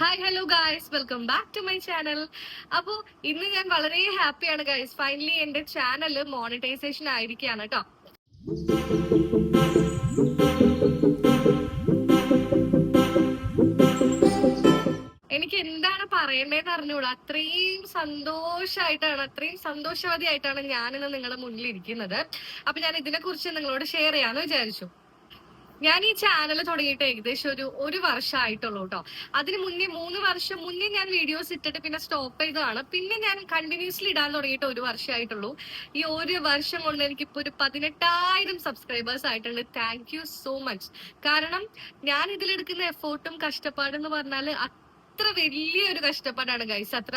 Hi hello guys welcome back to my channel അപ്പോൾ ഇന്ന് ഞാൻ വളരെ ഹാപ്പിയാണ് ഗായ്സ് ഫൈനലി എന്റെ ചാനൽ മോണിറ്റൈസേഷൻ ആയിരിക്കുകയാണ് കേട്ടോ എനിക്ക് എന്താണ് പറയേണ്ടതെന്ന് അറിഞ്ഞൂടാ അത്രയും സന്തോഷമായിട്ടാണ് അത്രയും സന്തോഷവതിയായിട്ടാണ് ഞാനിന്ന് നിങ്ങളുടെ മുന്നിൽ ഇരിക്കുന്നത്. അപ്പൊ ഞാൻ ഇതിനെ കുറിച്ച് നിങ്ങളോട് ഷെയർ ചെയ്യാന്ന് വിചാരിച്ചു. ഞാൻ ഈ ചാനൽ തുടങ്ങിയിട്ട് ഏകദേശം ഒരു ഒരു വർഷമായിട്ടുള്ളൂ കേട്ടോ അതിന് മുന്നേ മൂന്ന് വർഷം മുന്നേ ഞാൻ വീഡിയോസ് ഇട്ടിട്ട് പിന്നെ സ്റ്റോപ്പ് ചെയ്തതാണ്. പിന്നെ ഞാൻ കണ്ടിന്യൂസ്ലി ഇടാൻ തുടങ്ങിയിട്ട് ഒരു വർഷമായിട്ടുള്ളൂ ഈ ഒരു വർഷം കൊണ്ട് എനിക്കിപ്പോ ഒരു പതിനെട്ടായിരം സബ്സ്ക്രൈബേഴ്സ് ആയിട്ടുണ്ട്. താങ്ക് യു സോ മച്ച് കാരണം ഞാൻ ഇതിലെടുക്കുന്ന എഫേർട്ടും കഷ്ടപ്പാടും എന്ന് പറഞ്ഞാൽ അത്ര വലിയൊരു കഷ്ടപ്പാടാണ് ഗൈസ് അത്ര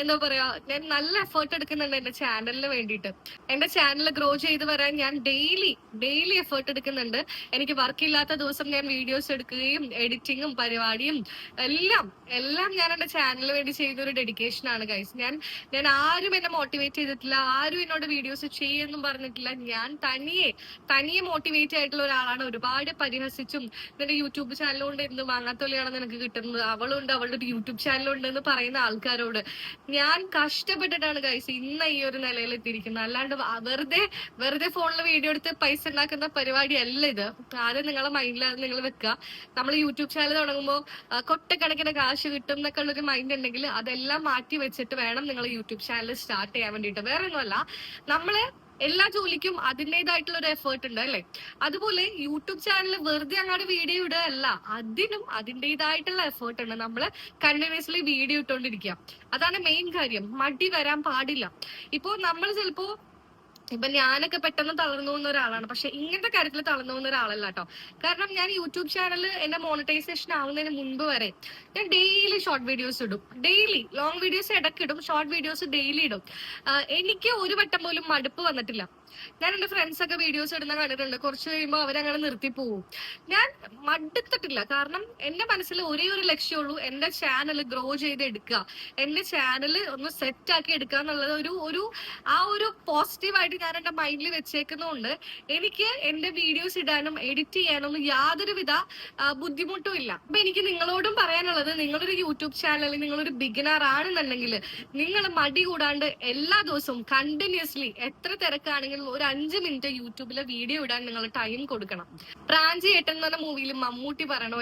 എന്താ പറയാ ഞാൻ നല്ല എഫേർട്ട് എടുക്കുന്നുണ്ട് എന്റെ ചാനലിന് വേണ്ടിയിട്ട്. എന്റെ ചാനൽ ഗ്രോ ചെയ്ത് വരാൻ ഞാൻ ഡെയിലി ഡെയിലി എഫേർട്ട് എടുക്കുന്നുണ്ട്. എനിക്ക് വർക്ക് ഇല്ലാത്ത ദിവസം ഞാൻ വീഡിയോസ് എടുക്കുകയും എഡിറ്റിങ്ങും പരിപാടിയും എല്ലാം എല്ലാം ഞാൻ എന്റെ ചാനലിന് വേണ്ടി ചെയ്ത ഒരു ഡെഡിക്കേഷൻ ആണ് ഗൈസ് ഞാൻ ഞാൻ ആരും എന്നെ മോട്ടിവേറ്റ് ചെയ്തിട്ടില്ല. ആരും എന്നോട് വീഡിയോസ് ചെയ്യെന്നും പറഞ്ഞിട്ടില്ല. ഞാൻ തനിയെ തനിയെ മോട്ടിവേറ്റ് ആയിട്ടുള്ള ഒരാളാണ്. ഒരുപാട് പരിഹസിച്ചും എന്റെ യൂട്യൂബ് ചാനലുകൊണ്ട് എന്ത് വാങ്ങാത്തൊലിയാണ് നിനക്ക് കിട്ടുന്നത്. അവളുണ്ട് അവളുടെ ഒരു യൂട്യൂബ് ചാനലുണ്ട് എന്ന് പറയുന്ന ആൾക്കാരോട് ഞാൻ കഷ്ടപ്പെട്ടിട്ടാണ് ഗൈസ് ഇന്ന് ഈ ഒരു നിലയിൽ എത്തിയിരിക്കുന്നത് അല്ലാണ്ട് വെറുതെ വെറുതെ ഫോണിൽ വീഡിയോ എടുത്ത് പൈസ ഉണ്ടാക്കുന്ന പരിപാടിയല്ല ഇത്. ആദ്യം നിങ്ങളെ മൈൻഡിലാണ് നിങ്ങൾ വെക്കുക. നമ്മൾ യൂട്യൂബ് ചാനൽ തുടങ്ങുമ്പോൾ കൊട്ടക്കണക്കിന് കാശ് കിട്ടും എന്നൊക്കെ ഉള്ളൊരു മൈൻഡ് ഉണ്ടെങ്കിൽ അതെല്ലാം മാറ്റി വെച്ചിട്ട് വേണം നിങ്ങൾ യൂട്യൂബ് ചാനൽ സ്റ്റാർട്ട് ചെയ്യാൻ വേണ്ടിയിട്ട്. വേറെ ഒന്നുമല്ല നമ്മൾ എല്ലാ ജോലിക്കും അതിന്റെതായിട്ടുള്ള ഒരു എഫേർട്ട് ഉണ്ട് അല്ലെ? അതുപോലെ യൂട്യൂബ് ചാനൽ വെറുതെ അങ്ങോട്ട് വീഡിയോ ഇടുക അല്ല അതിനും അതിന്റെതായിട്ടുള്ള എഫേർട്ട് ഉണ്ട്. നമ്മൾ കണ്ടിന്യൂസ്ലി വീഡിയോ ഇട്ടുകൊണ്ടിരിക്കുക അതാണ് മെയിൻ കാര്യം. മടി വരാൻ പാടില്ല. ഇപ്പോ നമ്മൾ ചിലപ്പോ ഇപ്പൊ ഞാനൊക്കെ പെട്ടെന്ന് തളർന്നു പോകുന്ന ഒരാളാണ്. പക്ഷെ ഇങ്ങനത്തെ കാര്യത്തിൽ തളർന്നു പോകുന്ന ഒരാളല്ല കേട്ടോ. കാരണം ഞാൻ യൂട്യൂബ് ചാനൽ എന്റെ മോണിറ്റൈസേഷൻ ആവുന്നതിന് മുൻപ് വരെ ഞാൻ ഡെയിലി ഷോർട്ട് വീഡിയോസ് ഇടും. ഡെയിലി ലോങ് വീഡിയോസ് ഇടയ്ക്കിടും ഷോർട്ട് വീഡിയോസ് ഡെയിലി ഇടും. എനിക്ക് ഒരു വട്ടം പോലും മടുപ്പ് വന്നിട്ടില്ല. ഞാൻ എന്റെ ഫ്രണ്ട്സ് ഒക്കെ വീഡിയോസ് ഇടുന്ന കണ്ടിട്ടുണ്ട്. കുറച്ച് കഴിയുമ്പോൾ അവരങ്ങനെ നിർത്തി പോവും. ഞാൻ മടുത്തിട്ടില്ല. കാരണം എന്റെ മനസ്സിൽ ഒരേ ഒരു ലക്ഷ്യമുള്ളൂ എന്റെ ചാനൽ ഗ്രോ ചെയ്ത് എടുക്കുക എന്റെ ചാനൽ ഒന്ന് സെറ്റ് ആക്കി എടുക്കുക എന്നുള്ളത് ഒരു ഒരു ആ ഒരു പോസിറ്റീവായിട്ട് ഞാൻ എന്റെ മൈൻഡിൽ വെച്ചേക്കുന്നതുകൊണ്ട് എനിക്ക് എന്റെ വീഡിയോസ് ഇടാനും എഡിറ്റ് ചെയ്യാനൊന്നും യാതൊരുവിധ ബുദ്ധിമുട്ടും ഇല്ല. അപ്പൊ എനിക്ക് നിങ്ങളോടും പറയാനുള്ളത് നിങ്ങളൊരു യൂട്യൂബ് ചാനൽ നിങ്ങളൊരു ബിഗിനർ ആണെന്നുണ്ടെങ്കിൽ നിങ്ങൾ മടി കൂടാണ്ട് എല്ലാ ദിവസവും കണ്ടിന്യൂസ്ലി എത്ര തിരക്കാണെങ്കിലും ഒരു അഞ്ച് മിനിറ്റ് യൂട്യൂബിലെ വീഡിയോ ഇടാൻ നിങ്ങൾ ടൈം കൊടുക്കണം. പ്രാഞ്ചി ഏട്ടൻ എന്ന് മൂവിയിൽ മമ്മൂട്ടി പറയണ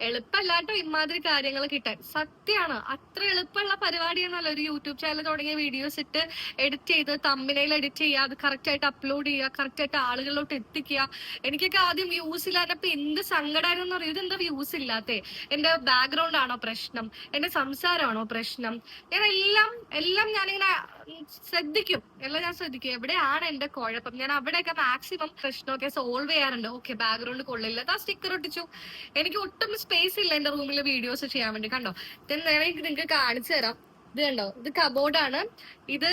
എളുപ്പമല്ലാട്ടോ ഇമാതിരി കാര്യങ്ങൾ കിട്ടാൻ. സത്യമാണ് അത്ര എളുപ്പമുള്ള പരിപാടിയാണല്ലോ ഒരു യൂട്യൂബ് ചാനൽ തുടങ്ങിയ വീഡിയോസ് ഇട്ട് എഡിറ്റ് ചെയ്ത് തമ്മിനയിൽ എഡിറ്റ് ചെയ്യുക അത് കറക്റ്റ് ആയിട്ട് അപ്ലോഡ് ചെയ്യുക കറക്റ്റ് ആയിട്ട് ആളുകളിലോട്ട് എത്തിക്കുക. എനിക്കൊക്കെ ആദ്യം വ്യൂസ് ഇല്ലാത്തപ്പോ എന്ത് സങ്കടമായിരുന്നു അറിയും ഇതെന്താ വ്യൂസ് ഇല്ലാത്തേ? എന്റെ ബാക്ക്ഗ്രൗണ്ട് ആണോ പ്രശ്നം? എന്റെ സംസാരമാണോ പ്രശ്നം? ഞാൻ എല്ലാം എല്ലാം ഞാനിങ്ങനെ ശ്രദ്ധിക്കും. എല്ലാം ഞാൻ ശ്രദ്ധിക്കും. എവിടെയാണ് എന്റെ കുഴപ്പം? ഞാൻ അവിടെയൊക്കെ മാക്സിമം പ്രശ്നമൊക്കെ സോൾവ് ചെയ്യാറുണ്ട്. ഓക്കെ ബാക്ക്ഗ്രൗണ്ട് കൊള്ളില്ല. ആ സ്റ്റിക്കർ ഒട്ടിച്ചു. എനിക്ക് ഒട്ടും സ്പേസ് ഇല്ല എന്റെ റൂമിൽ വീഡിയോസ് ചെയ്യാൻ വേണ്ടി. കണ്ടോ? വേണമെങ്കിൽ നിങ്ങൾക്ക് കാണിച്ചു തരാം. ഇത് കണ്ടോ? ഇത് കബോർഡാണ് ഇത്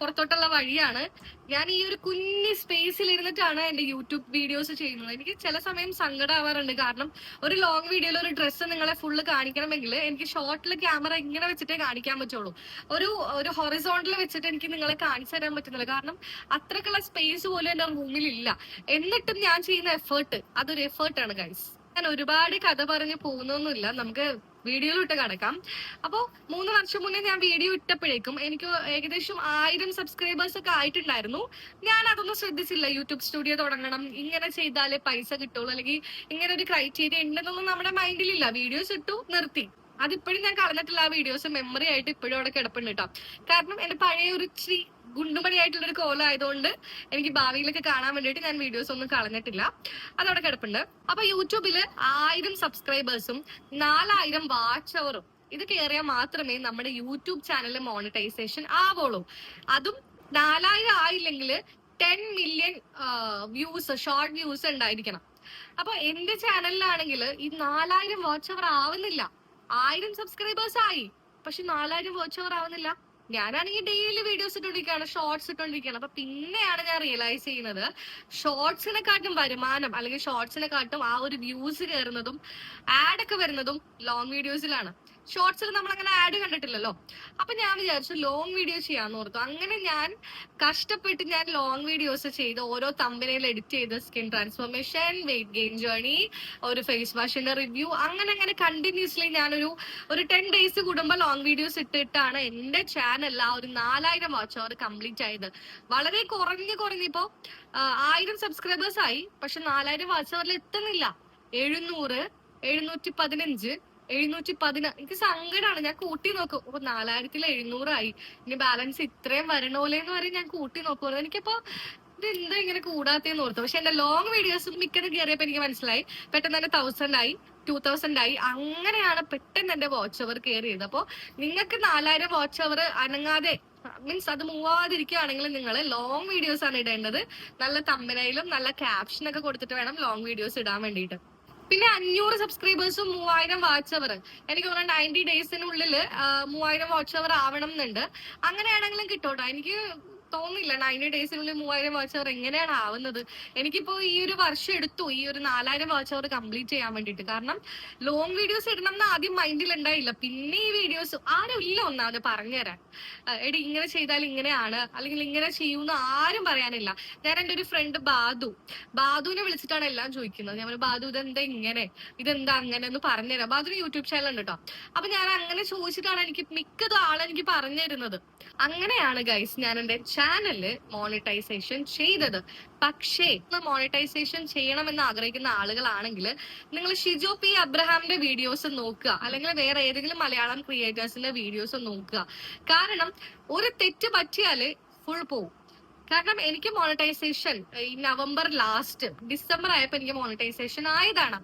പുറത്തോട്ടുള്ള വഴിയാണ്. ഞാൻ ഈ ഒരു കുഞ്ഞു സ്പേസിൽ ഇരുന്നിട്ടാണ് എന്റെ യൂട്യൂബ് വീഡിയോസ് ചെയ്യുന്നത്. എനിക്ക് ചില സമയം സങ്കടമാവാറുണ്ട് കാരണം ഒരു ലോങ് വീഡിയോയിൽ ഒരു ഡ്രസ്സ് നിങ്ങളെ ഫുള്ള് കാണിക്കണമെങ്കിൽ എനിക്ക് ഷോർട്ടിൽ ക്യാമറ ഇങ്ങനെ വെച്ചിട്ടേ കാണിക്കാൻ പറ്റുള്ളൂ. ഒരു ഒരു ഹൊറിസോണ്ടിൽ വെച്ചിട്ട് എനിക്ക് നിങ്ങളെ കാണിച്ചു തരാൻ പറ്റുന്നില്ല. കാരണം അത്രക്കുള്ള സ്പേസ് പോലും എന്റെ ഇല്ല. എന്നിട്ടും ഞാൻ ചെയ്യുന്ന എഫേർട്ട് അതൊരു എഫേർട്ടാണ് ഗൈസ് ഞാൻ ഒരുപാട് കഥ പറഞ്ഞ് പോകുന്നൊന്നുമില്ല. നമുക്ക് വീഡിയോയിലോട്ട് കിടക്കാം. അപ്പോൾ മൂന്ന് വർഷം മുന്നേ ഞാൻ വീഡിയോ ഇട്ടപ്പോഴേക്കും എനിക്ക് ഏകദേശം ആയിരം സബ്സ്ക്രൈബേഴ്സ് ഒക്കെ ആയിട്ടുണ്ടായിരുന്നു. ഞാൻ അതൊന്നും ശ്രദ്ധിച്ചില്ല. യൂട്യൂബ് സ്റ്റുഡിയോ തുടങ്ങണം. ഇങ്ങനെ ചെയ്താലേ പൈസ കിട്ടുള്ളൂ. അല്ലെങ്കിൽ ഇങ്ങനെ ഒരു ക്രൈറ്റീരിയ ഉണ്ടെന്നൊന്നും നമ്മുടെ മൈൻഡിലില്ല വീഡിയോസ് ഇട്ടു നിർത്തി. അതിപ്പോഴും ഞാൻ കളഞ്ഞിട്ടുള്ള ആ വീഡിയോസ് മെമ്മറി ആയിട്ട് ഇപ്പോഴും അവിടെ കിടപ്പുണ്ട് കേട്ടോ കാരണം എന്റെ പഴയ ഒരു ഇച്ചിരി ഗുണ്ടുമണിയായിട്ടുള്ളൊരു ഒരു ആയതുകൊണ്ട് എനിക്ക് ഭാവിയിലൊക്കെ കാണാൻ വേണ്ടിയിട്ട് ഞാൻ വീഡിയോസ് ഒന്നും കളഞ്ഞിട്ടില്ല. അതവിടെ കിടപ്പുണ്ട്. അപ്പൊ യൂട്യൂബിൽ ആയിരം സബ്സ്ക്രൈബേഴ്സും നാലായിരം വാച്ച് അവറും ഇത് കയറിയാൽ മാത്രമേ നമ്മുടെ യൂട്യൂബ് ചാനലിൽ മോണിറ്റൈസേഷൻ ആവുള്ളൂ. അതും നാലായിരം ആയില്ലെങ്കിൽ ten million views short views ഉണ്ടായിരിക്കണം. അപ്പൊ എന്റെ ചാനലിലാണെങ്കിൽ ഈ നാലായിരം വാച്ച് അവർ ആവുന്നില്ല. ആയിരം സബ്സ്ക്രൈബേഴ്സ് ആയി. പക്ഷെ നാലായിരം വാച്ച് അവർ ആവുന്നില്ല. ഞാനാണെങ്കിൽ ഡെയിലി വീഡിയോസ് ഇട്ടോണ്ടിരിക്കുകയാണ് ഷോർട്സ് ഇട്ടോണ്ടിരിക്കുകയാണ്. അപ്പൊ പിന്നെയാണ് ഞാൻ റിയലൈസ് ചെയ്യുന്നത് ഷോർട്സിനെക്കാട്ടും വരുമാനം അല്ലെങ്കിൽ ഷോർട്സിനെക്കാട്ടും ആ ഒരു വ്യൂസ് കയറുന്നതും ആഡ് ഒക്കെ വരുന്നതും ലോങ് വീഡിയോസിലാണ് ഷോർട്സിൽ നമ്മൾ അങ്ങനെ ആഡ് കണ്ടിട്ടില്ലല്ലോ. അപ്പൊ ഞാൻ വിചാരിച്ചു ലോങ് വീഡിയോ ചെയ്യാന്ന് ഓർത്തു. അങ്ങനെ ഞാൻ കഷ്ടപ്പെട്ട് ഞാൻ ലോങ് വീഡിയോസ് ചെയ്ത് ഓരോ തമ്പനയിൽ എഡിറ്റ് ചെയ്ത് skin transformation weight gain journey ഒരു ഫേസ് വാഷിന്റെ റിവ്യൂ അങ്ങനെ അങ്ങനെ കണ്ടിന്യൂസ്ലി ഞാനൊരു ഒരു ടെൻ ഡേയ്സ് കൂടുമ്പോൾ ലോങ് വീഡിയോസ് ഇട്ടിട്ടാണ് എന്റെ ചാനൽ ആ ഒരു നാലായിരം വാച്ച് അവർ കംപ്ലീറ്റ് ആയത്. വളരെ കുറഞ്ഞ് കുറഞ്ഞിപ്പോ ആയിരം സബ്സ്ക്രൈബേഴ്സ് ആയി. പക്ഷെ നാലായിരം വാച്ച് അവരിൽ എത്തുന്നില്ല. എഴുന്നൂറ് എഴുന്നൂറ്റി പതിനഞ്ച് എഴുന്നൂറ്റി പതിനാറ് എനിക്ക് സങ്കടമാണ് ഞാൻ കൂട്ടി നോക്കും. ഓ നാലായിരത്തിൽ എഴുന്നൂറായി. ഇനി ബാലൻസ് ഇത്രയും വരണോലേന്ന് വരെ ഞാൻ കൂട്ടി നോക്കുമല്ലോ എനിക്കിപ്പോ ഇത് എന്താ ഇങ്ങനെ കൂടാത്തേന്ന് ഓർത്തു. പക്ഷെ എന്റെ ലോങ് വീഡിയോസ് മിക്കത് കയറിയപ്പോ എനിക്ക് മനസ്സിലായി. പെട്ടെന്ന് തന്നെ തൗസൻഡ് ആയി ടൂ തൗസൻഡ് ആയി. അങ്ങനെയാണ് പെട്ടെന്ന് എന്റെ വാച്ച് അവർ കയറിയത് അപ്പോ നിങ്ങൾക്ക് നാലായിരം വാച്ച് അവർ അനങ്ങാതെ മീൻസ് അത് മൂവ് ആവാതിരിക്കുകയാണെങ്കിൽ നിങ്ങൾ ലോങ് വീഡിയോസ് ആണ് ഇടേണ്ടത്. നല്ല തമ്പനയിലും നല്ല ക്യാപ്ഷനൊക്കെ കൊടുത്തിട്ട് വേണം ലോങ് വീഡിയോസ് ഇടാൻ വേണ്ടിയിട്ട്. പിന്നെ അഞ്ഞൂറ് സബ്സ്ക്രൈബേഴ്സും മൂവായിരം വാച്ച് അവർ എനിക്ക് തോന്നുന്നു നയന്റി ഡേയ്സിനുള്ളിൽ മൂവായിരം വാച്ച് അവർ ആവണം എന്നുണ്ട്. അങ്ങനെയാണെങ്കിലും കിട്ടോട്ടോ. എനിക്ക് തോന്നുന്നില്ല നയന്റി ഡേയ്സിനുള്ളിൽ മൂവായിരം വാച്ച് അവർ എങ്ങനെയാണ് ആവുന്നത്? എനിക്കിപ്പോ ഈ ഒരു വർഷം എടുത്തു. ഈ ഒരു നാലായിരം വാച്ച് അവർ കംപ്ലീറ്റ് ചെയ്യാൻ വേണ്ടിട്ട് കാരണം ലോങ് വീഡിയോസ് ഇടണം എന്ന് ആദ്യം മൈൻഡിൽ ഉണ്ടായില്ല. പിന്നെ ഈ വീഡിയോസ് ആരും ഇല്ല ഒന്നാമത് പറഞ്ഞുതരാൻ എടി ഇങ്ങനെ ചെയ്താൽ ഇങ്ങനെയാണ്. അല്ലെങ്കിൽ ഇങ്ങനെ ചെയ്യൂന്ന് ആരും പറയാനില്ല. ഞാൻ എന്റെ ഒരു ഫ്രണ്ട് ബാദു ബാദുവിനെ വിളിച്ചിട്ടാണ് എല്ലാം ചോദിക്കുന്നത്. ഞാൻ ബാദു ഇതെന്താ ഇങ്ങനെ? ഇതെന്താ അങ്ങനെ? എന്ന് പറഞ്ഞുതരാം ബാദുവിന് യൂട്യൂബ് ചാനൽ ഉണ്ട് കേട്ടോ അപ്പൊ ഞാൻ അങ്ങനെ ചോദിച്ചിട്ടാണ് എനിക്ക് മിക്കതും ആളെനിക്ക് പറഞ്ഞു തരുന്നത്. അങ്ങനെയാണ് ഗൈസ് ഞാൻ എന്റെ ചാനൽ മോണിറ്റൈസേഷൻ ചെയ്തത്. പക്ഷേ മോണിറ്റൈസേഷൻ ചെയ്യണമെന്ന് ആഗ്രഹിക്കുന്ന ആളുകളാണെങ്കിൽ നിങ്ങൾ ഷിജോ പി അബ്രഹാമിന്റെ വീഡിയോസ് നോക്കുക. അല്ലെങ്കിൽ വേറെ ഏതെങ്കിലും മലയാളം ക്രിയേറ്റേഴ്സിന്റെ വീഡിയോസ് നോക്കുക. കാരണം ഒരു തെറ്റ് പറ്റിയാൽ ഫുൾ പോവും. കാരണം എനിക്ക് മോണിറ്റൈസേഷൻ ഈ നവംബർ ലാസ്റ്റ് ഡിസംബർ ആയപ്പോ എനിക്ക് മോണിറ്റൈസേഷൻ ആയതാണ്.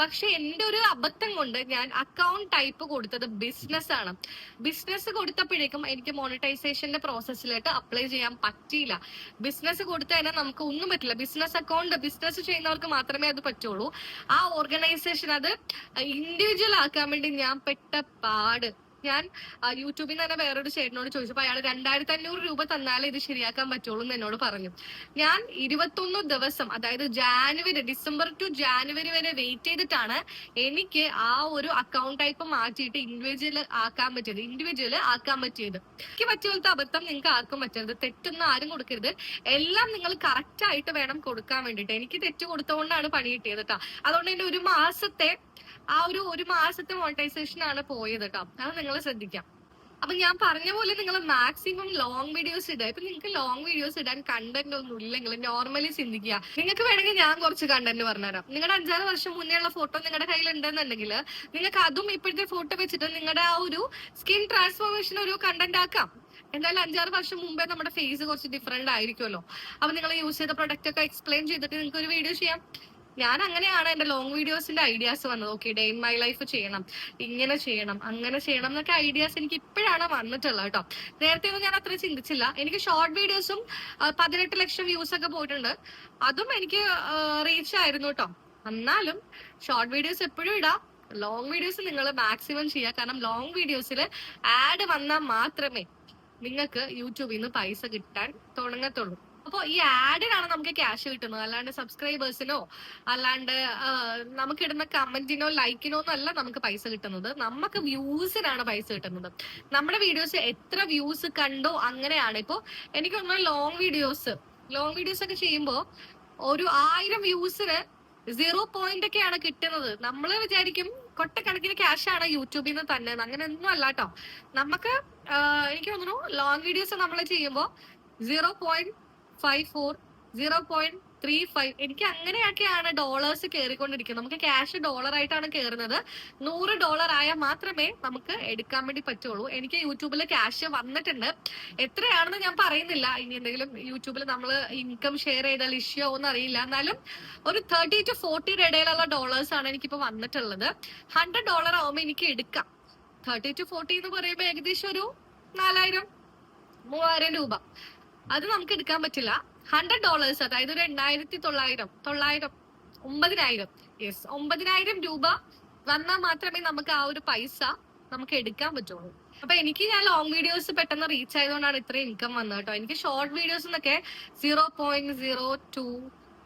പക്ഷെ എന്റെ ഒരു അബദ്ധം കൊണ്ട് ഞാൻ അക്കൗണ്ട് ടൈപ്പ് കൊടുത്തത് ബിസിനസ് ആണ്. ബിസിനസ് കൊടുത്തപ്പോഴേക്കും എനിക്ക് മോണിറ്റൈസേഷന്റെ പ്രോസസ്സിലോട്ട് അപ്ലൈ ചെയ്യാൻ പറ്റിയില്ല. ബിസിനസ് കൊടുത്തതിനാൽ നമുക്ക് ഒന്നും പറ്റില്ല. ബിസിനസ് അക്കൗണ്ട് ബിസിനസ് ചെയ്യുന്നവർക്ക് മാത്രമേ അത് പറ്റുള്ളൂ. ആ ഓർഗനൈസേഷൻ അത് ഇൻഡിവിജ്വൽ ആക്കാൻ വേണ്ടി ഞാൻ പെട്ട പാട്. ഞാൻ യൂട്യൂബിൽ തന്നെ വേറൊരു ചേട്ടനോട് ചോദിച്ചപ്പോൾ അയാൾ രണ്ടായിരത്തി അഞ്ഞൂറ് രൂപ തന്നാലേ ഇത് ശരിയാക്കാൻ പറ്റുള്ളൂ എന്ന് എന്നോട് പറഞ്ഞു. ഞാൻ ഇരുപത്തൊന്ന് ദിവസം അതായത് ജാനുവരി ഡിസംബർ ടു ജാനുവരി വരെ വെയിറ്റ് ചെയ്തിട്ടാണ് എനിക്ക് ആ ഒരു അക്കൗണ്ട് ടൈപ്പ് മാറ്റിയിട്ട് ഇൻഡിവിജ്വൽ ആക്കാൻ പറ്റിയത്. ഇൻഡിവിജ്വൽ ആക്കാൻ പറ്റിയത്. എനിക്ക് പറ്റിയ പോലത്തെ അബദ്ധം നിങ്ങൾക്ക് ആർക്കും പറ്റരുത്. തെറ്റൊന്നും ആരും കൊടുക്കരുത്. എല്ലാം നിങ്ങൾ കറക്റ്റ് ആയിട്ട് വേണം കൊടുക്കാൻ വേണ്ടിയിട്ട്. എനിക്ക് തെറ്റ് കൊടുത്തുകൊണ്ടാണ് പണി കിട്ടിയത് കേട്ടോ അതുകൊണ്ട് എന്റെ ഒരു മാസത്തെ ആ ഒരു ഒരു മാസത്തെ മോണിറ്റൈസേഷൻ ആണ് പോയത് കേട്ടോ അത് നിങ്ങൾ ശ്രദ്ധിക്കാം. അപ്പൊ ഞാൻ പറഞ്ഞ പോലെ നിങ്ങൾ മാക്സിമം ലോങ് വീഡിയോസ് ഇടുക. ഇപ്പൊ നിങ്ങൾക്ക് ലോങ് വീഡിയോസ് ഇടാൻ കണ്ടന്റ് ഒന്നും ഇല്ലെങ്കിൽ നോർമലി ചിന്തിക്കുക. നിങ്ങൾക്ക് വേണമെങ്കിൽ ഞാൻ കുറച്ച് കണ്ടന്റ് പറഞ്ഞുതരാം. നിങ്ങളുടെ അഞ്ചാറ് വർഷം മുന്നേ ഉള്ള ഫോട്ടോ നിങ്ങളുടെ കയ്യിൽ ഉണ്ടെന്നുണ്ടെങ്കിൽ നിങ്ങൾക്ക് അതും ഇപ്പോഴത്തെ ഫോട്ടോ വെച്ചിട്ട് നിങ്ങളുടെ ആ ഒരു സ്കിൻ ട്രാൻസ്ഫോർമേഷൻ ഒരു കണ്ടന്റ് ആക്കാം. എന്തായാലും അഞ്ചാറ് വർഷം മുമ്പേ നമ്മുടെ ഫേസ് കുറച്ച് ഡിഫറെന്റ് ആയിരിക്കുമല്ലോ. അപ്പൊ നിങ്ങൾ യൂസ് ചെയ്ത പ്രൊഡക്റ്റ് ഒക്കെ എക്സ്പ്ലെയിൻ ചെയ്തിട്ട് നിങ്ങൾക്ക് ഒരു വീഡിയോ ചെയ്യാം. ഞാൻ അങ്ങനെയാണ് എന്റെ ലോങ് വീഡിയോസിന്റെ ഐഡിയാസ് വന്നത്. Okay day in my life ചെയ്യണം ഇങ്ങനെ ചെയ്യണം അങ്ങനെ ചെയ്യണം എന്നൊക്കെ ഐഡിയാസ് എനിക്ക് ഇപ്പോഴാണ് വന്നിട്ടുള്ളത് കേട്ടോ. നേരത്തെ ഒന്നും ഞാൻ അത്ര ചിന്തിച്ചില്ല. എനിക്ക് ഷോർട്ട് വീഡിയോസും പതിനെട്ട് ലക്ഷം വ്യൂസ് ഒക്കെ പോയിട്ടുണ്ട്. അതും എനിക്ക് റീച്ച് ആയിരുന്നു കേട്ടോ. എന്നാലും ഷോർട്ട് വീഡിയോസ് എപ്പോഴും ഇടാം. ലോങ് വീഡിയോസ് നിങ്ങൾ മാക്സിമം ചെയ്യുക. കാരണം ലോങ് വീഡിയോസിൽ ആഡ് വന്നാൽ മാത്രമേ നിങ്ങൾക്ക് യൂട്യൂബിൽ നിന്ന് പൈസ കിട്ടാൻ തുടങ്ങത്തുള്ളൂ. അപ്പോൾ ഈ ആഡിനാണ് നമുക്ക് ക്യാഷ് കിട്ടുന്നത്. അല്ലാണ്ട് സബ്സ്ക്രൈബേഴ്സിനോ അല്ലാണ്ട് നമുക്ക് ഇടുന്ന കമന്റിനോ ലൈക്കിനോ അല്ല നമുക്ക് പൈസ കിട്ടുന്നത്. നമുക്ക് വ്യൂസിനാണ് പൈസ കിട്ടുന്നത്. നമ്മുടെ വീഡിയോസ് എത്ര വ്യൂസ് കണ്ടോ അങ്ങനെയാണ്. ഇപ്പോ എനിക്ക് തോന്നുന്നു ലോങ് വീഡിയോസ് ലോങ് വീഡിയോസ് ഒക്കെ ചെയ്യുമ്പോൾ ഒരു ആയിരം വ്യൂസിന് സീറോ പോയിന്റ് ഒക്കെയാണ് കിട്ടുന്നത്. നമ്മൾ വിചാരിക്കും കൊട്ടക്കണക്കിന് ക്യാഷ് ആണ് യൂട്യൂബിൽ നിന്ന് തന്നെ അങ്ങനെ ഒന്നും അല്ല കേട്ടോ നമുക്ക് എനിക്ക് തോന്നുന്നു ലോങ് വീഡിയോസ് നമ്മൾ ചെയ്യുമ്പോൾ zero point five four zero point three five എനിക്ക് അങ്ങനെയൊക്കെയാണ് ഡോളേഴ്സ് കയറിക്കൊണ്ടിരിക്കുന്നത് നമുക്ക് ക്യാഷ് ഡോളർ ആയിട്ടാണ് കയറുന്നത് നൂറ് ഡോളർ ആയാൽ മാത്രമേ നമുക്ക് എടുക്കാൻ വേണ്ടി പറ്റുള്ളൂ. എനിക്ക് യൂട്യൂബിൽ ക്യാഷ് വന്നിട്ടുണ്ട്. എത്രയാണെന്ന് ഞാൻ പറയുന്നില്ല. ഇനി എന്തെങ്കിലും യൂട്യൂബിൽ നമ്മൾ ഇൻകം ഷെയർ ചെയ്താൽ ഇഷ്യൂ ആവുമെന്ന് അറിയില്ല. എന്നാലും ഒരു തേർട്ടി ടു ഫോർട്ടിയുടെ ഇടയിലുള്ള ഡോളേഴ്സ് ആണ് എനിക്കിപ്പോൾ വന്നിട്ടുള്ളത്. ഹൺഡ്രഡ് ഡോളർ ആവുമ്പോൾ എനിക്ക് എടുക്കാം. തേർട്ടി ടു ഫോർട്ടി എന്ന് പറയുമ്പോൾ ഏകദേശം ഒരു നാലായിരം മൂവായിരം രൂപ. അത് നമുക്ക് എടുക്കാൻ പറ്റില്ല. ഹൺഡ്രഡ് ഡോളേഴ്സ് അതായത് ഒരു എണ്ണായിരത്തി തൊള്ളായിരം തൊള്ളായിരം ഒമ്പതിനായിരം. യെസ് ഒമ്പതിനായിരം രൂപ വന്നാൽ മാത്രമേ നമുക്ക് ആ ഒരു പൈസ നമുക്ക് എടുക്കാൻ പറ്റുള്ളൂ. അപ്പൊ എനിക്ക് ഞാൻ ലോങ് വീഡിയോസ് പെട്ടെന്ന് റീച്ച് ആയതുകൊണ്ടാണ് ഇത്രയും ഇൻകം വന്നത് കേട്ടോ. എനിക്ക് ഷോർട്ട് വീഡിയോസ് എന്നൊക്കെ zero point zero two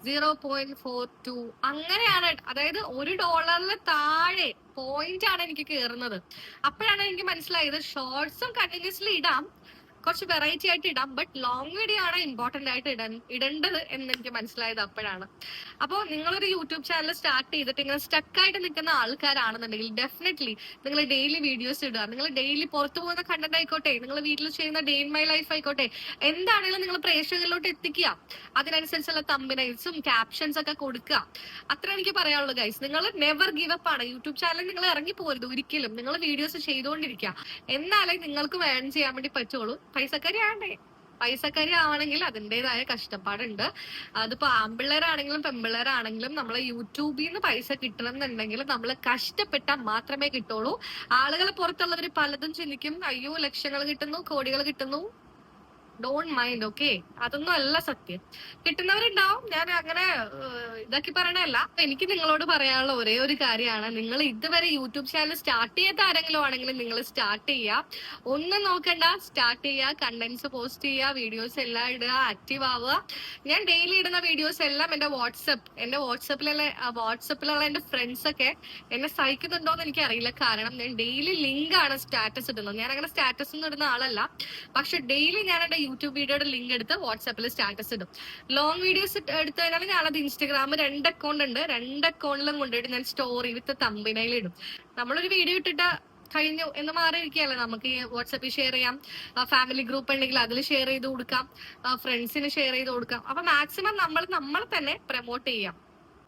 zero point four two അങ്ങനെയാണ്. അതായത് ഒരു ഡോളറിൽ താഴെ പോയിന്റ് ആണ് എനിക്ക് കയറുന്നത് അപ്പോഴാണ് എനിക്ക് മനസ്സിലായത്. ഷോർട്സും കണ്ടിന്യൂസ്ലി ഇടാം. കുറച്ച് വെറൈറ്റി ആയിട്ട് ഇടാം ബട്ട് ലോങ് വീഡിയോ ആണ് ഇമ്പോർട്ടന്റ് ആയിട്ട് ഇടാൻ ഇടേണ്ടത് എന്ന് എനിക്ക് മനസ്സിലായത് അപ്പോഴാണ്. അപ്പോൾ നിങ്ങളൊരു യൂട്യൂബ് ചാനൽ സ്റ്റാർട്ട് ചെയ്തിട്ട് ഇങ്ങനെ സ്റ്റക്ക് ആയിട്ട് നിൽക്കുന്ന ആൾക്കാരാണെന്നുണ്ടെങ്കിൽ ഡെഫിനറ്റ്ലി നിങ്ങൾ ഡെയിലി വീഡിയോസ് ഇടുക. നിങ്ങൾ ഡെയിലി പുറത്തു പോകുന്ന കണ്ടന്റ് ആയിക്കോട്ടെ നിങ്ങൾ വീട്ടിൽ ചെയ്യുന്ന ഡേ ഇൻ മൈ ലൈഫ് ആയിക്കോട്ടെ എന്താണെങ്കിലും നിങ്ങൾ പ്രേക്ഷകരിലോട്ട് എത്തിക്കുക. അതിനനുസരിച്ചുള്ള തമ്പിനൈസും ക്യാപ്ഷൻസ് ഒക്കെ കൊടുക്കുക. അത്ര എനിക്ക് പറയാനുള്ളൂ ഗൈസ് നിങ്ങൾ നെവർ ഗിവ് അപ്പ് ആണ്. യൂട്യൂബ് ചാനൽ നിങ്ങൾ ഇറങ്ങി പോകരുത് ഒരിക്കലും. നിങ്ങൾ വീഡിയോസ് ചെയ്തുകൊണ്ടിരിക്കുക. എന്നാലേ നിങ്ങൾക്ക് വേണം ചെയ്യാൻ വേണ്ടി പറ്റുള്ളൂ. പൈസക്കാരി ആണ്ടേ പൈസക്കാരി ആവണമെങ്കിൽ അതിന്റെതായ കഷ്ടപ്പാടുണ്ട്. അതിപ്പോ ആമ്പിള്ളേരാണെങ്കിലും പെമ്പിള്ളേരാണെങ്കിലും നമ്മൾ യൂട്യൂബിൽ നിന്ന് പൈസ കിട്ടണം എന്നുണ്ടെങ്കിൽ നമ്മൾ കഷ്ടപ്പെട്ടാൽ മാത്രമേ കിട്ടുള്ളൂ. ആളുകൾ പുറത്തുള്ളവർ പലതും ചിന്തിക്കും. അയ്യോ ലക്ഷങ്ങൾ കിട്ടുന്നു കോടികൾ കിട്ടുന്നു. ഡോണ്ട് മൈൻഡ് ഓക്കെ അതൊന്നും അല്ല സത്യം. കിട്ടുന്നവരുണ്ടാവും. ഞാൻ അങ്ങനെ ഇതാക്കി പറയണല്ല എനിക്ക് നിങ്ങളോട് പറയാനുള്ള ഒരേ ഒരു കാര്യമാണ്. നിങ്ങൾ ഇതുവരെ യൂട്യൂബ് ചാനൽ സ്റ്റാർട്ട് ചെയ്യാത്ത ആരെങ്കിലും ആണെങ്കിലും നിങ്ങൾ സ്റ്റാർട്ട് ചെയ്യുക ഒന്നും നോക്കണ്ട. സ്റ്റാർട്ട് ചെയ്യുക കണ്ടന്റ്സ് പോസ്റ്റ് ചെയ്യുക വീഡിയോസ് എല്ലാം ഇടുക. ആക്റ്റീവ് ആവുക. ഞാൻ ഡെയിലി ഇടുന്ന വീഡിയോസ് എല്ലാം എന്റെ വാട്സപ്പ് എന്റെ വാട്സപ്പിലുള്ള വാട്സപ്പിലുള്ള എന്റെ ഫ്രണ്ട്സ് ഒക്കെ എന്നെ സഹിക്കുന്നുണ്ടോ എന്ന് എനിക്ക് അറിയില്ല. കാരണം ഞാൻ ഡെയിലി ലിങ്ക് ആണ് സ്റ്റാറ്റസ് ഇടുന്നത്. ഞാൻ അങ്ങനെ സ്റ്റാറ്റസ് ഒന്നും ഇടുന്ന ആളല്ല. പക്ഷെ ഡെയിലി ഞാൻ എന്റെ യൂട്യൂബ് വീഡിയോയുടെ ലിങ്ക് എടുത്ത് വാട്സാപ്പിൽ സ്റ്റാറ്റസ് ഇടും. ലോങ് വീഡിയോസ് എടുത്തു കഴിഞ്ഞാൽ ഞാനത് ഇൻസ്റ്റാഗ്രാമിൽ രണ്ട് അക്കൗണ്ട് ഉണ്ട്. രണ്ട് അക്കൗണ്ടിലും കൊണ്ടുപോയിട്ട് ഞാൻ സ്റ്റോറി വിത്ത് തമ്പിനയിൽ ഇടും. നമ്മളൊരു വീഡിയോ ഇട്ടിട്ട് കഴിഞ്ഞു എന്ന് മാറിയിരിക്കുകയല്ലേ? നമുക്ക് ഈ വാട്സാപ്പിൽ ഷെയർ ചെയ്യാം. ഫാമിലി ഗ്രൂപ്പ് ഉണ്ടെങ്കിൽ അതിൽ ഷെയർ ചെയ്ത് കൊടുക്കാം. ഫ്രണ്ട്സിന് ഷെയർ ചെയ്ത് കൊടുക്കാം. അപ്പൊ മാക്സിമം നമ്മൾ നമ്മൾ തന്നെ പ്രൊമോട്ട് ചെയ്യാം.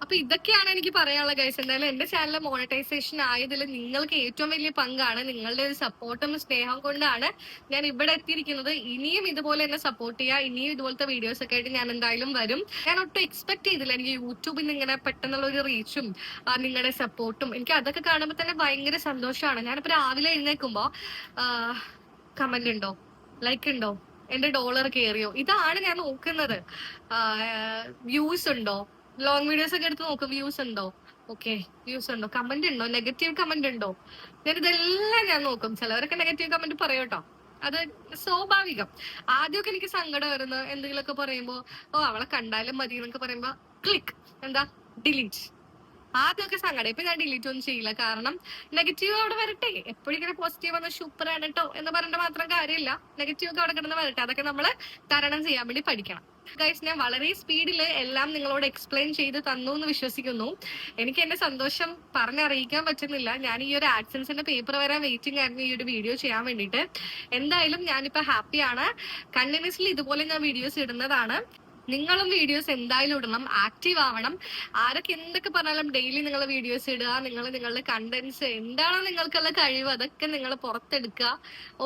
അപ്പൊ ഇതൊക്കെയാണ് എനിക്ക് പറയാനുള്ള ഗൈസ് എന്തായാലും എന്റെ ചാനൽ മോണിറ്റൈസേഷൻ ആയതിൽ നിങ്ങൾക്ക് ഏറ്റവും വലിയ പങ്കാണ്. നിങ്ങളുടെ ഒരു സപ്പോർട്ടും സ്നേഹം കൊണ്ടാണ് ഞാൻ ഇവിടെ എത്തിയിരിക്കുന്നത്. ഇനിയും ഇതുപോലെ എന്നെ സപ്പോർട്ട് ചെയ്യുക. ഇനിയും ഇതുപോലത്തെ വീഡിയോസ് ഒക്കെ ആയിട്ട് ഞാൻ എന്തായാലും വരും. ഞാൻ ഒട്ടും എക്സ്പെക്ട് ചെയ്തില്ല. എനിക്ക് യൂട്യൂബിൽ നിന്ന് ഇങ്ങനെ പെട്ടെന്നുള്ള ഒരു റീച്ചും നിങ്ങളുടെ സപ്പോർട്ടും എനിക്ക് അതൊക്കെ കാണുമ്പോൾ തന്നെ ഭയങ്കര സന്തോഷമാണ്. ഞാനിപ്പോ രാവിലെ എഴുന്നേക്കുമ്പോ കമന്റ് ഉണ്ടോ? ലൈക്ക് ഉണ്ടോ? എന്റെ ഡോളർ കയറിയോ ഇതാണ് ഞാൻ നോക്കുന്നത്. വ്യൂസ് ഉണ്ടോ? ലോങ് വീഡിയോസ് ഒക്കെ എടുത്ത് നോക്കും വ്യൂസ് ഉണ്ടോ? ഓക്കെ വ്യൂസ് ഉണ്ടോ? കമന്റ് ഉണ്ടോ? നെഗറ്റീവ് കമന്റ് ഉണ്ടോ? ഞാൻ ഇതെല്ലാം ഞാൻ നോക്കും. ചിലവരൊക്കെ നെഗറ്റീവ് കമന്റ് പറയൂട്ടോ അത് സ്വാഭാവികം. ആദ്യമൊക്കെ എനിക്ക് സങ്കടം വരുന്നു എന്തെങ്കിലുമൊക്കെ പറയുമ്പോ ഓ അവളെ കണ്ടാലും മതി എന്നൊക്കെ പറയുമ്പോ ക്ലിക്ക് എന്താ? ഡിലീറ്റ് ആദ്യമൊക്കെ സങ്കടം. ഇപ്പൊ ഞാൻ ഡിലീറ്റ് ഒന്നും ചെയ്യില്ല. കാരണം നെഗറ്റീവ് അവിടെ വരട്ടെ. എപ്പോഴും പോസിറ്റീവ് വന്ന സൂപ്പർ ആണ് കേട്ടോ എന്ന് പറഞ്ഞിട്ട് മാത്രം കാര്യമില്ല. നെഗറ്റീവ് ഒക്കെ അവിടെ കിടന്ന് വരട്ടെ. അതൊക്കെ നമ്മൾ തരണം ചെയ്യാൻ വേണ്ടി പഠിക്കണം. ഗൈസ് ഞാൻ വളരെ സ്പീഡിൽ എല്ലാം നിങ്ങളോട് എക്സ്പ്ലെയിൻ ചെയ്ത് തന്നു എന്ന് വിശ്വസിക്കുന്നു. എനിക്ക് എന്റെ സന്തോഷം പറഞ്ഞറിയിക്കാൻ പറ്റുന്നില്ല. ഞാൻ ഈ ഒരു ആക്സൻസിന്റെ പേപ്പർ വരാൻ വെയിറ്റിംഗ് ആയിരുന്നു ഈ ഒരു വീഡിയോ ചെയ്യാൻ വേണ്ടിയിട്ട്. എന്തായാലും ഞാനിപ്പോ ഹാപ്പിയാണ് കണ്ടിന്യൂസ്ലി ഇതുപോലെ ഞാൻ വീഡിയോസ് ഇടുന്നതാണ്. നിങ്ങളും വീഡിയോസ് എന്തായാലും ഇടണം ആക്റ്റീവ് ആവണം. ആരൊക്കെ എന്തൊക്കെ പറഞ്ഞാലും ഡെയിലി നിങ്ങൾ വീഡിയോസ് ഇടുക നിങ്ങൾ നിങ്ങളുടെ കണ്ടന്റ്സ് എന്താണോ നിങ്ങൾക്കുള്ള കഴിവ് അതൊക്കെ നിങ്ങൾ പുറത്തെടുക്കുക.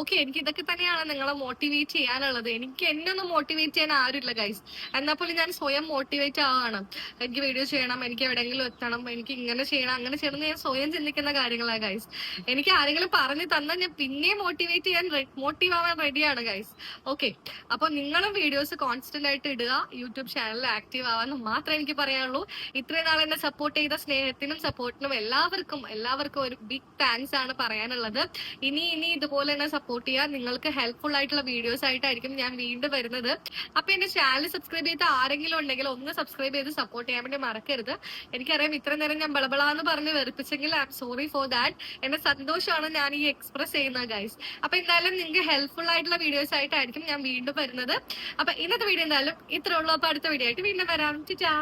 ഓക്കെ എനിക്ക് ഇതൊക്കെ തന്നെയാണ് നിങ്ങളെ മോട്ടിവേറ്റ് ചെയ്യാനുള്ളത്. എനിക്ക് എന്നെ ഒന്നും മോട്ടിവേറ്റ് ചെയ്യാൻ ആരുമില്ല ഗൈസ് എന്നാൽ പോലും ഞാൻ സ്വയം മോട്ടിവേറ്റ് ആവുകയാണ് എനിക്ക് വീഡിയോ ചെയ്യണം എനിക്ക് എവിടെയെങ്കിലും എത്തണം എനിക്ക് ഇങ്ങനെ ചെയ്യണം അങ്ങനെ ചെയ്യണം ഞാൻ സ്വയം ചിന്തിക്കുന്ന കാര്യങ്ങളാണ് ഗൈസ് എനിക്ക് ആരെങ്കിലും പറഞ്ഞു തന്നാൽ ഞാൻ പിന്നെയും മോട്ടിവേറ്റ് ചെയ്യാൻ മോട്ടീവ് ആവാൻ റെഡിയാണ് ഗൈസ് ഓക്കെ അപ്പൊ നിങ്ങളും വീഡിയോസ് കോൺസ്റ്റന്റ് ആയിട്ട് ഇടുക. യൂട്യൂബ് ചാനലിൽ ആക്റ്റീവ് ആവാന്ന് മാത്രമേ എനിക്ക് പറയാനുള്ളൂ. ഇത്രയും നാൾ എന്നെ സപ്പോർട്ട് ചെയ്ത സ്നേഹത്തിനും സപ്പോർട്ടിനും എല്ലാവർക്കും എല്ലാവർക്കും ഒരു ബിഗ് താങ്ക്സ് ആണ് പറയാനുള്ളത്. ഇനി ഇനി ഇതുപോലെ തന്നെ സപ്പോർട്ട് ചെയ്യുക നിങ്ങൾക്ക് ഹെൽപ്ഫുൾ ആയിട്ടുള്ള വീഡിയോസ് ആയിട്ടായിരിക്കും ഞാൻ വീണ്ടും വരുന്നത്. അപ്പൊ എന്റെ ചാനൽ സബ്സ്ക്രൈബ് ചെയ്ത ആരെങ്കിലും ഉണ്ടെങ്കിൽ ഒന്ന് സബ്സ്ക്രൈബ് ചെയ്ത് സപ്പോർട്ട് ചെയ്യാൻ വേണ്ടി മറക്കരുത്. എനിക്കറിയാം ഇത്ര നേരം ഞാൻ ബളബളാന്ന് പറഞ്ഞ് വെറുപ്പിച്ചെങ്കിൽ I am sorry for that എന്റെ സന്തോഷമാണ് ഞാൻ ഈ എക്സ്പ്രസ് ചെയ്യുന്നത് ഗൈസ് അപ്പൊ എന്തായാലും നിങ്ങൾക്ക് ഹെൽപ്ഫുൾ ആയിട്ടുള്ള വീഡിയോസ് ആയിട്ടായിരിക്കും ഞാൻ വീണ്ടും വരുന്നത്. അപ്പൊ ഇന്നത്തെ വീഡിയോ എന്തായാലും ഇത്ര അപ്പൊ അടുത്ത വീഡിയോ ആയിട്ട് വീണ്ടും വരാം. ടാ